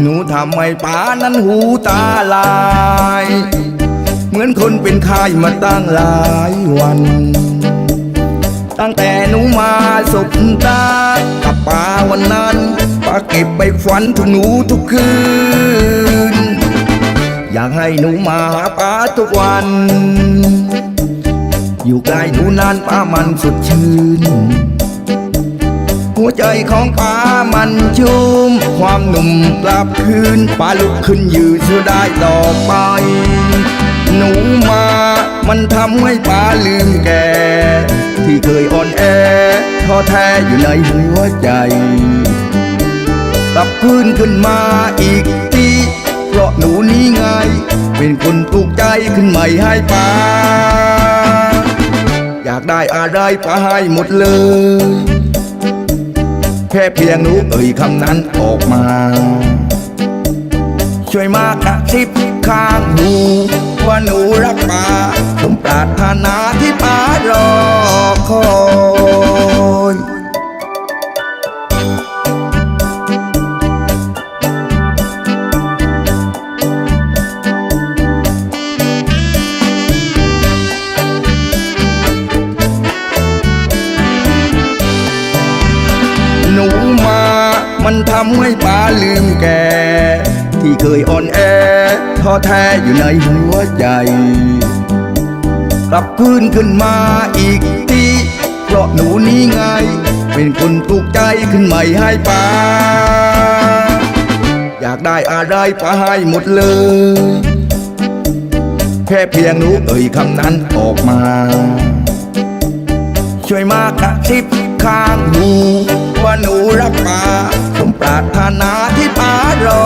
หนูทำให้ป้านั้นหูตาลาย เหมือนคนเป็นไข้มาตั้งหลายวัน ตั้งแต่หนูมาสบตากับป้าวันนั้นป้าเก็บไปฝันถึงหนูทุกคืน อยากให้หนูมาหาป้าทุกวัน อยู่ใกล้หนูนานป้ามันสดชื่น หัวใจของป้ามันชุ่มความหนุ่มกลับคืนป้าลุกขึ้นยืนเพื่อได้ต่อไป หนูมา มันทำให้ป้าลืมแก ที่เคยอ่อนแอท้อแท้อยู่ในหัวใจกลับคืนขึ้นมาอีกทีเพราะหนูนี้ไง เป็นคนปลุกใจขึ้นใหม่ให้ป้า อยากได้อะไรป้าให้หมดเลย ค่เพียงหนูเอ่ยคำนั้นออกมา ช่วยมากระซิบข้างหูว่าหนูรักป้าสมปรารถนาที่ป้ารอคอย มันทำให้ป้าลืมแก ที่เคยอ่อนแอท้อแท้อยู่ในหัวใจ กลับคืนขึ้นมาอีกทีเพราะหนูนี้ไง เป็นคนปลุกใจขึ้นใหม่ให้ป้า อยากได้อะไรป้าให้หมดเลย แค่เพียงหนูเอ่ยคำนั้นออกมา ช่วยมากระซิบข้างหูรักป้า ปรารถนาที่ปารอ